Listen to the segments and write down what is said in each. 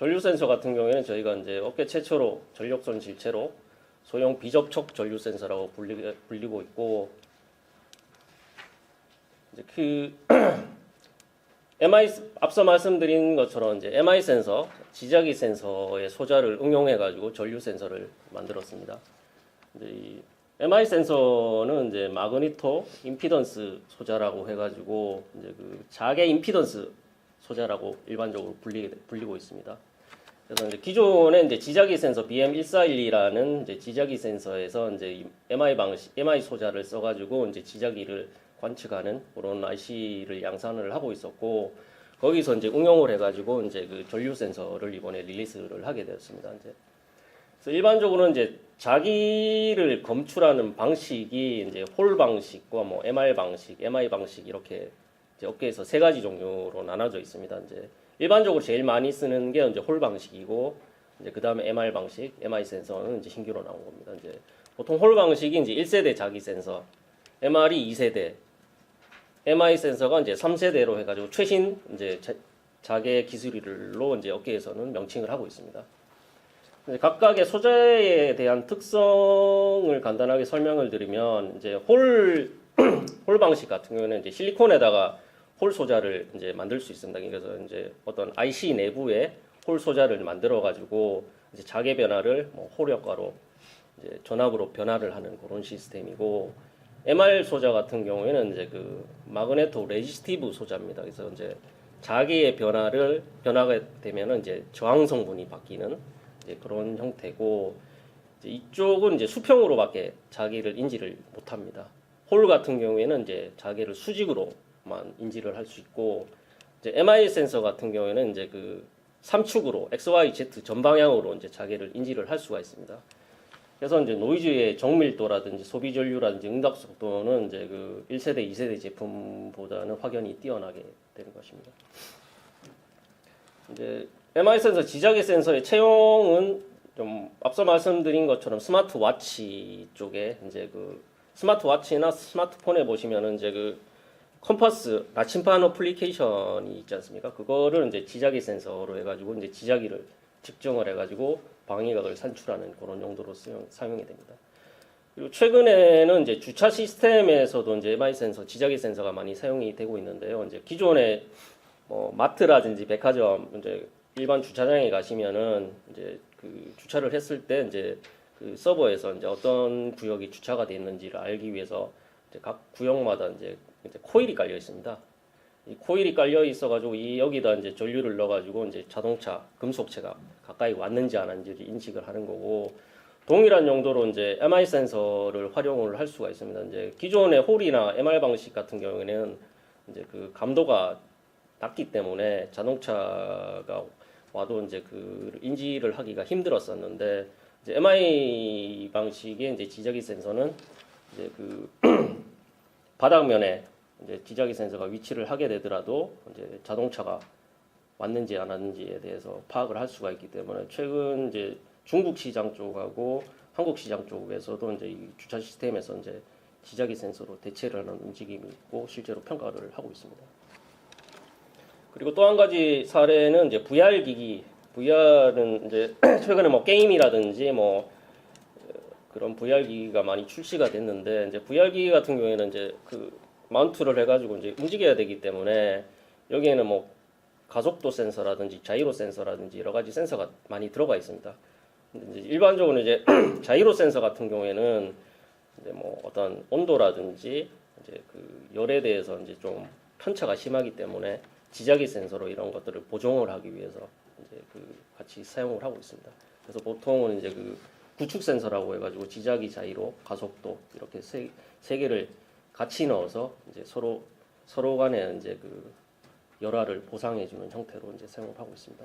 전류 센서 같은 경우에는 저희가 이제 업계 최초로 전력선 질체로 소형 비접촉 전류 센서라고 불리, 불리고 있고 이제 그 MI 앞서 말씀드린 것처럼 이제 MI 센서, 지자기 센서의 소자를 응용해 가지고 전류 센서를 만들었습니다. 이제 이 MI 센서는 이제 마그니토 임피던스 소자라고 해 가지고 이제 그 자개 임피던스 소자라고 일반적으로 불리, 불리고 있습니다. 그래서 이제 기존의 이제 지자기 센서 BM1412라는 이제 지자기 센서에서 이제 이 MI 방식, MI 소자를 써가지고 이제 지자기를 관측하는 그런 IC를 양산을 하고 있었고 거기서 이제 응용을 해가지고 이제 그 전류 센서를 이번에 릴리스를 하게 되었습니다. 이제 그래서 일반적으로 이제 자기를 검출하는 방식이 이제 홀 방식과 뭐 MR 방식, MI 방식 이렇게 이제 업계에서 세 가지 종류로 나눠져 있습니다. 이제 일반적으로 제일 많이 쓰는 게 이제 홀 방식이고 이제 그다음에 MR 방식, MI 센서는 이제 신규로 나온 겁니다. 이제 보통 홀 방식이 이제 1세대 자기 센서, MR이 2세대, MI 센서가 이제 3세대로 해 가지고 최신 이제 자, 자개 기술로 이제 업계에서는 명칭을 하고 있습니다. 각각의 소재에 대한 특성을 간단하게 설명을 드리면 이제 홀, 홀 방식 같은 경우는 이제 실리콘에다가 홀 소자를 이제 만들 수 있습니다. 그래서 이제 어떤 IC 내부에 홀 소자를 만들어 가지고 이제 자개 변화를 뭐 홀 효과로 이제 전압으로 변화를 하는 그런 시스템이고 MR 소자 같은 경우에는 이제 그 마그네토 레지스티브 소자입니다. 그래서 이제 자기의 변화를 변화가 되면은 이제 저항 성분이 바뀌는 이제 그런 형태고 이쪽은 이제 수평으로밖에 자기를 인지를 못합니다. 홀 같은 경우에는 이제 자기를 수직으로 만 인지를 할 수 있고 이제 MI 센서 같은 경우에는 이제 그 삼축으로 X, Y, Z 전방향으로 이제 자기를 인지를 할 수가 있습니다. 그래서 이제 노이즈의 정밀도라든지 소비 전류라든지 응답 속도는 이제 그 1세대, 2세대 제품보다는 확연히 뛰어나게 되는 것입니다. 이제 MI 센서, 지자계 센서의 채용은 좀 앞서 말씀드린 것처럼 스마트 워치 쪽에 이제 그 스마트 워치나 스마트폰에 보시면은 이제 그 컴퍼스 나침반 어플리케이션이 있지 않습니까? 그거를 이제 지자기 센서로 해가지고 이제 지자기를 측정을 해가지고 방위각을 산출하는 그런 용도로 쓰용, 사용이 됩니다. 그리고 최근에는 이제 주차 시스템에서도 이제 MI 센서, 지자기 센서가 많이 사용이 되고 있는데요. 이제 기존에 뭐 마트라든지 백화점 이제 일반 주차장에 가시면은 이제 그 주차를 했을 때 이제 그 서버에서 이제 어떤 구역이 주차가 돼 있는지를 알기 위해서 이제 각 구역마다 이제, 이제 코일이 깔려 있습니다. 이 코일이 깔려 있어가지고 이 여기다 이제 전류를 넣어가지고 이제 자동차 금속체가 가까이 왔는지 안 왔는지를 인식을 하는 거고 동일한 용도로 이제 MI 센서를 활용을 할 수가 있습니다. 이제 기존의 홀이나 MR 방식 같은 경우에는 이제 그 감도가 낮기 때문에 자동차가 와도 이제 그 인지를 하기가 힘들었었는데 이제 MI 방식의 이제 지자기 센서는 이제 그 바닥면에 이제 지자기 센서가 위치를 하게 되더라도 이제 자동차가 왔는지 안 왔는지에 대해서 파악을 할 수가 있기 때문에 최근 이제 중국 시장 쪽하고 한국 시장 쪽에서도 이제 이 주차 시스템에서 이제 지자기 센서로 대체를 하는 움직임이 있고 실제로 평가를 하고 있습니다. 그리고 또 한 가지 사례는 이제 VR 기기. VR은 이제 최근에 뭐 게임이라든지 뭐 어, 그런 VR 기기가 많이 출시가 됐는데 이제 VR 기기 같은 경우에는 이제 그 마운트를 해가지고 이제 움직여야 되기 때문에 여기에는 뭐 가속도 센서라든지 자이로 센서라든지 여러 가지 센서가 많이 들어가 있습니다. 이제 일반적으로 이제 자이로 센서 같은 경우에는 이제 뭐 어떤 온도라든지 이제 그 열에 대해서 이제 좀 편차가 심하기 때문에 지자기 센서로 이런 것들을 보정을 하기 위해서 이제 그 같이 사용을 하고 있습니다. 그래서 보통은 이제 그 구축 센서라고 해가지고 지자기 자이로 가속도 이렇게 세, 세 개를 같이 넣어서 이제 서로 서로 간에 이제 그 열화를 보상해주는 형태로 이제 사용을 하고 있습니다.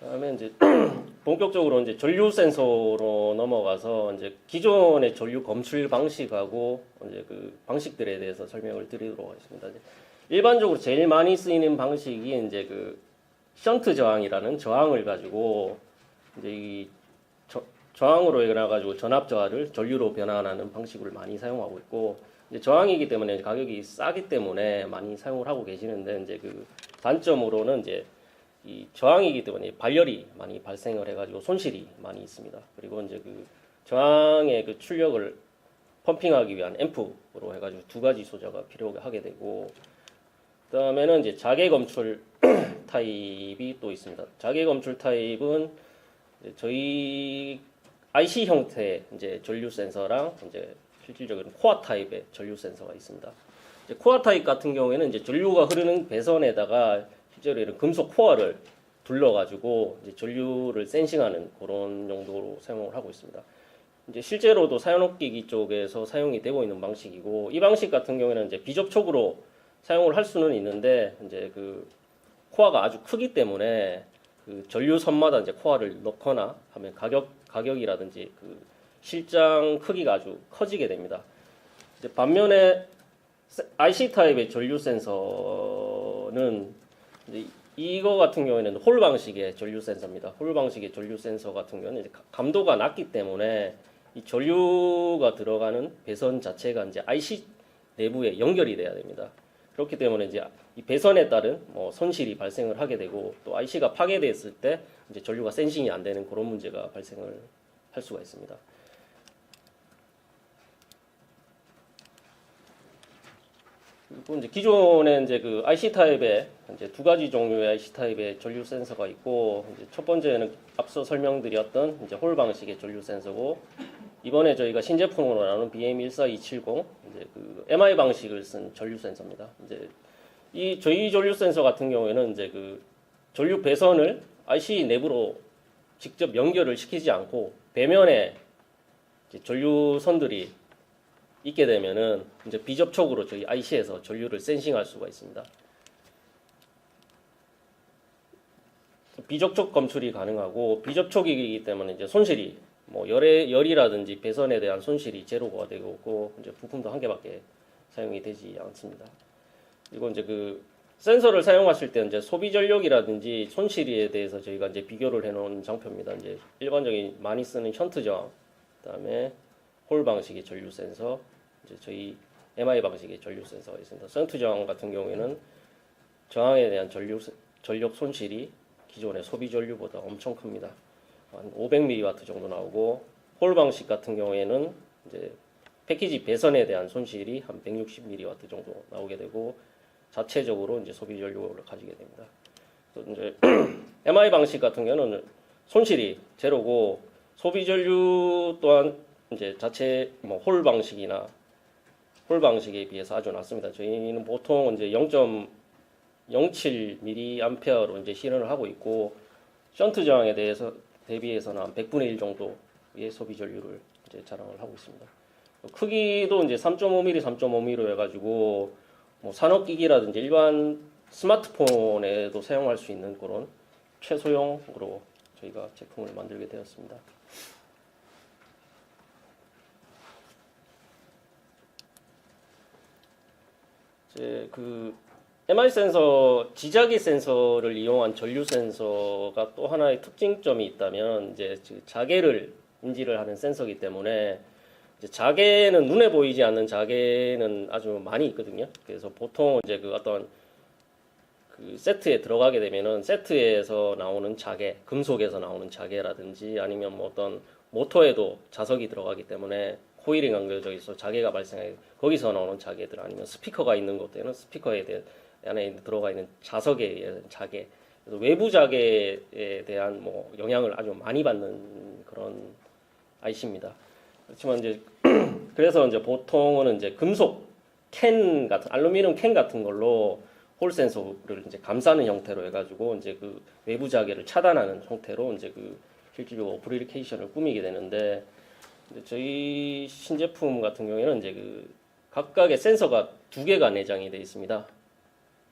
그다음에 이제 본격적으로 이제 전류 센서로 넘어가서 이제 기존의 전류 검출 방식하고 이제 그 방식들에 대해서 설명을 드리도록 하겠습니다. 일반적으로 제일 많이 쓰이는 방식이 이제 그 션트 저항이라는 저항을 가지고 이제 이 저, 저항으로 해놔 가지고 전압 저하를 전류로 변환하는 방식을 많이 사용하고 있고 이제 저항이기 때문에 가격이 싸기 때문에 많이 사용을 하고 계시는데 이제 그 단점으로는 이제 이 저항이기 때문에 발열이 많이 발생을 해가지고 손실이 많이 있습니다. 그리고 이제 그 저항의 그 출력을 펌핑하기 위한 앰프로 해가지고 두 가지 소자가 필요하게 되고 그다음에는 이제 자개 검출 타입이 또 있습니다. 자개 검출 타입은 저희 IC 형태의 이제 전류 센서랑 이제 실질적으로 코어 타입의 전류 센서가 있습니다. 이제 코어 타입 같은 경우에는 이제 전류가 흐르는 배선에다가 실제로 이런 금속 코어를 둘러가지고 이제 전류를 센싱하는 그런 용도로 사용을 하고 있습니다. 이제 실제로도 사연업기기 쪽에서 사용이 되고 있는 방식이고 이 방식 같은 경우에는 이제 비접촉으로 사용을 할 수는 있는데 이제 그 코어가 아주 크기 때문에 그 전류선마다 이제 코어를 넣거나 하면 가격 가격이라든지 그 실장 크기가 아주 커지게 됩니다. 반면에 IC 타입의 전류 센서는 이거 같은 경우에는 홀 방식의 전류 센서입니다. 홀 방식의 전류 센서 같은 경우는 감도가 낮기 때문에 이 전류가 들어가는 배선 자체가 이제 IC 내부에 연결이 돼야 됩니다. 그렇기 때문에 이제 이 배선에 따른 뭐 손실이 발생을 하게 되고 또 IC가 파괴됐을 때 이제 전류가 센싱이 안 되는 그런 문제가 발생을 할 수가 있습니다. 그리고 이제 기존에 이제 그 IC 타입의 이제 두 가지 종류의 IC 타입의 전류 센서가 있고 이제 첫 번째는 앞서 설명드렸던 이제 홀 방식의 전류 센서고 이번에 저희가 신제품으로 나오는 BM14270 이제 그 MI 방식을 쓴 전류 센서입니다. 이제 이 저희 전류 센서 같은 경우에는 이제 그 전류 배선을 IC 내부로 직접 연결을 시키지 않고 배면에 전류선들이 있게 되면은 이제 비접촉으로 저희 IC에서 전류를 센싱할 수가 있습니다. 비접촉 검출이 가능하고 비접촉이기 때문에 이제 손실이 뭐 열의 열이라든지 배선에 대한 손실이 제로가 되고 이제 부품도 한 개밖에 사용이 되지 않습니다. 그리고 이제 그 센서를 사용하실 때 이제 소비 전력이라든지 손실에 대해서 저희가 이제 비교를 해놓은 장표입니다. 이제 일반적인 많이 쓰는 션트 저항, 그다음에 홀 방식의 전류 센서, 이제 저희 MI 방식의 전류 센서가 있습니다. 션트 저항 같은 경우에는 저항에 대한 전류 전력 손실이 기존의 소비 전류보다 엄청 큽니다. 한 500mW 정도 나오고 홀 방식 같은 경우에는 이제 패키지 배선에 대한 손실이 한 160mW 정도 나오게 되고 자체적으로 이제 소비 전류를 가지게 됩니다. 이제 MI 방식 같은 경우는 손실이 제로고 소비 전류 또한 이제 자체 뭐 홀 방식이나 홀 방식에 비해서 아주 낮습니다. 저희는 보통 이제 0.07mA로 이제 실현을 하고 있고 션트 저항에 대해서 대비해서는 한 100분의 1 정도의 소비 전류를 이제 자랑을 하고 있습니다. 크기도 이제 3.5mm, 3.5mm 해가지고 뭐 산업기기라든지 일반 스마트폰에도 사용할 수 있는 그런 최소형으로 저희가 제품을 만들게 되었습니다. 이제 그 MI 센서 지자기 센서를 이용한 전류 센서가 또 하나의 특징점이 있다면 이제 그 자개를 인지를 하는 센서이기 때문에 이제 자개는 눈에 보이지 않는 자개는 아주 많이 있거든요. 그래서 보통 이제 그 어떤 그 세트에 들어가게 되면은 세트에서 나오는 자개, 금속에서 나오는 자개라든지 아니면 뭐 어떤 모터에도 자석이 들어가기 때문에 코일이 감겨져 있어 자개가 발생하게 거기서 나오는 자개들 아니면 스피커가 있는 곳에는 스피커에 대해 안에 들어가 있는 자석에 의한 자개 그래서 외부 자개에 대한 뭐 영향을 아주 많이 받는 그런 IC입니다. 그렇지만 이제 그래서 이제 보통은 이제 금속 캔 같은 알루미늄 캔 같은 걸로 홀 센서를 이제 감싸는 형태로 해가지고 이제 그 외부 자개를 차단하는 형태로 이제 그 실질적으로 어플리케이션을 꾸미게 되는데 저희 신제품 같은 경우에는 이제 그 각각의 센서가 두 개가 내장이 되어 있습니다.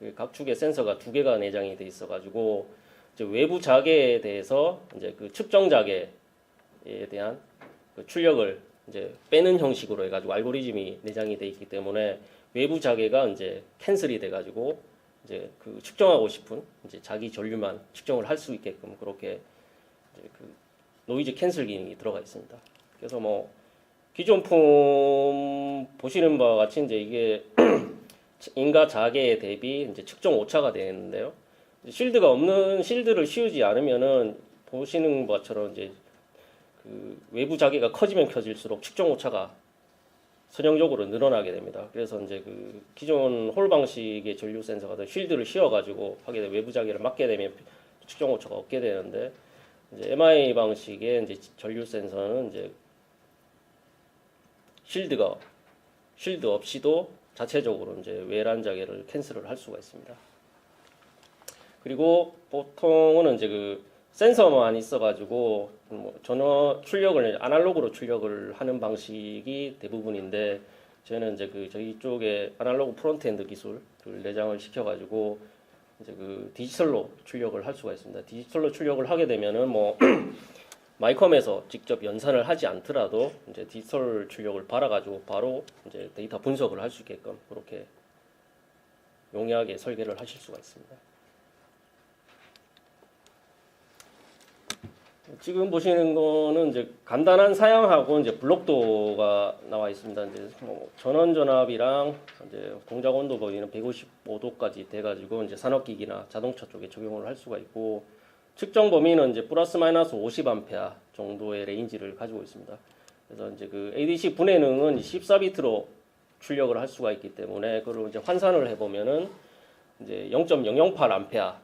그 각축의 센서가 두 개가 내장이 돼 있어가지고 이제 외부 자개에 대해서 이제 그 측정 자개에 대한 그 출력을 이제 빼는 형식으로 해가지고 알고리즘이 내장이 돼 있기 때문에 외부 자개가 이제 캔슬이 돼가지고 이제 그 측정하고 싶은 이제 자기 전류만 측정을 할 수 있게끔 그렇게 이제 그 노이즈 캔슬 기능이 들어가 있습니다. 그래서 뭐 기존 품 보시는 바와 같이 이제 이게 인가 자계 대비 이제 측정 오차가 되는데요. 실드가 없는 실드를 씌우지 않으면은 보시는 것처럼 이제 그 외부 자계가 커지면 커질수록 측정 오차가 선형적으로 늘어나게 됩니다. 그래서 이제 그 기존 홀 방식의 전류 센서가 쉴드를 씌워가지고 하게 되면 외부 자계를 막게 되면 측정 오차가 없게 되는데 이제 MI 방식의 이제 전류 센서는 이제 쉴드가 쉴드 없이도 자체적으로 이제 외란 자계를 캔슬을 할 수가 있습니다. 그리고 보통은 이제 그 센서만 있어가지고 뭐 전원 출력을 아날로그로 출력을 하는 방식이 대부분인데 저는 이제 그 저희 쪽에 아날로그 프론트엔드 기술을 내장을 시켜가지고 이제 그 디지털로 출력을 할 수가 있습니다. 디지털로 출력을 하게 되면은 뭐 마이컴에서 직접 연산을 하지 않더라도 이제 디지털 출력을 받아가지고 바로 이제 데이터 분석을 할 수 있게끔 그렇게 용이하게 설계를 하실 수가 있습니다. 지금 보시는 거는 이제 간단한 사양하고 이제 블록도가 나와 있습니다. 이제 뭐 전원 전압이랑 이제 동작 온도 범위는 155도까지 돼가지고 이제 산업기기나 자동차 쪽에 적용을 할 수가 있고 측정 범위는 이제 플러스 마이너스 50A 정도의 레인지를 가지고 있습니다. 그래서 이제 그 ADC 분해능은 14비트로 출력을 할 수가 있기 때문에 그걸 이제 환산을 해보면은 이제 0.008A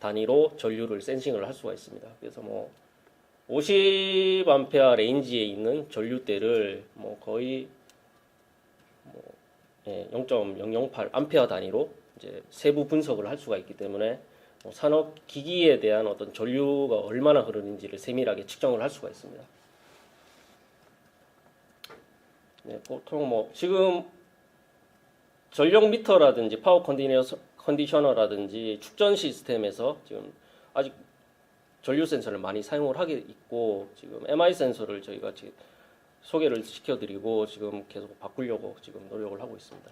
단위로 전류를 센싱을 할 수가 있습니다. 그래서 뭐 50A 레인지에 있는 전류대를 뭐 거의 뭐 예, 0.008A 단위로 이제 세부 분석을 할 수가 있기 때문에 뭐 산업 기기에 대한 어떤 전류가 얼마나 흐르는지를 세밀하게 측정을 할 수가 있습니다. 네, 보통 뭐 지금 전력 미터라든지 파워 컨디셔- 컨디셔너라든지 축전 시스템에서 지금 아직 전류 센서를 많이 사용을 하게 있고 지금 MI 센서를 저희가 지금 소개를 시켜드리고 지금 계속 바꾸려고 지금 노력을 하고 있습니다.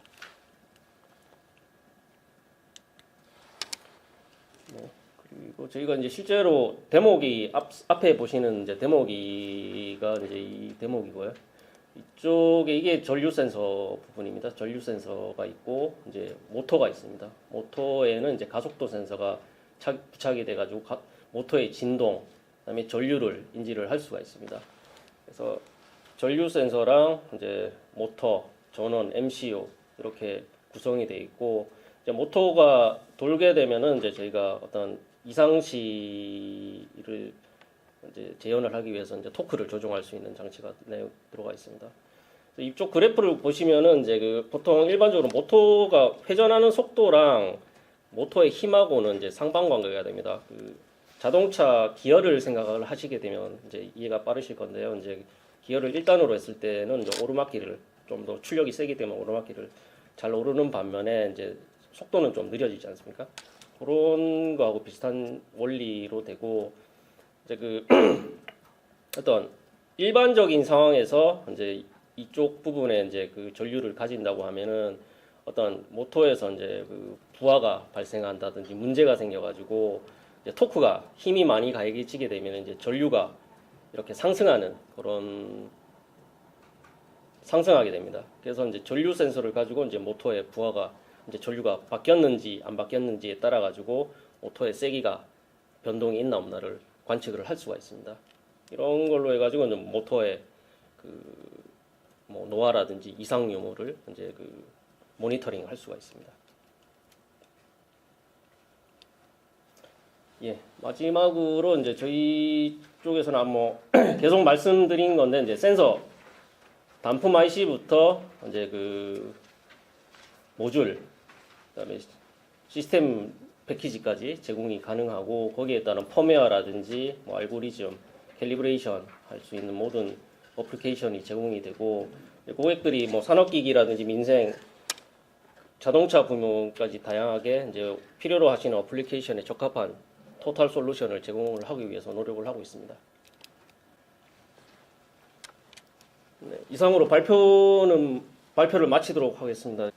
네, 그리고 저희가 이제 실제로 데모기 앞, 앞에 보시는 이제 데모기가 이제 이 데모기고요. 이쪽에 이게 전류 센서 부분입니다. 전류 센서가 있고 이제 모터가 있습니다. 모터에는 이제 가속도 센서가 착- 부착이 돼가지고 가- 모터의 진동, 그다음에 전류를 인지를 할 수가 있습니다. 그래서 전류 센서랑 이제 모터, 전원, MCU 이렇게 구성이 돼 있고 이제 모터가 돌게 되면은 이제 저희가 어떤 이상시를 이제 재현을 하기 위해서 이제 토크를 조정할 수 있는 장치가 내 들어가 있습니다. 이쪽 그래프를 보시면은 이제 그 보통 일반적으로 모터가 회전하는 속도랑 모터의 힘하고는 이제 상반관계가 됩니다. 그 자동차 기어를 생각을 하시게 되면 이제 이해가 빠르실 건데요. 이제 기어를 1단으로 했을 때는 오르막길을 좀 더 출력이 세기 때문에 오르막길을 잘 오르는 반면에 이제 속도는 좀 느려지지 않습니까? 그런 거하고 비슷한 원리로 되고 이제 그 어떤 일반적인 상황에서 이제 이쪽 부분에 이제 그 전류를 가진다고 하면은 어떤 모터에서 이제 그 부하가 발생한다든지 문제가 생겨가지고 토크가 힘이 많이 가해지게 되면 이제 전류가 이렇게 상승하는 그런 상승하게 됩니다. 그래서 이제 전류 센서를 가지고 이제 모터의 부하가 이제 전류가 바뀌었는지 안 바뀌었는지에 따라 가지고 모터의 세기가 변동이 있나 없나를 관측을 할 수가 있습니다. 이런 걸로 해가지고 이제 모터의 그 뭐 노화라든지 이상 유무를 이제 그 모니터링 할 수가 있습니다. 예, 마지막으로 이제 저희 쪽에서는 뭐 계속 말씀드린 건데 이제 센서 단품 IC부터 이제 그 모듈 그다음에 시스템 패키지까지 제공이 가능하고 거기에 따른 펌웨어라든지 뭐 알고리즘, 캘리브레이션 할 수 있는 모든 어플리케이션이 제공이 되고 고객들이 뭐 산업기기라든지 민생 자동차 부문까지 다양하게 이제 필요로 하시는 어플리케이션에 적합한 토탈 솔루션을 제공을 하기 위해서 노력을 하고 있습니다. 네, 이상으로 발표는 발표를 마치도록 하겠습니다.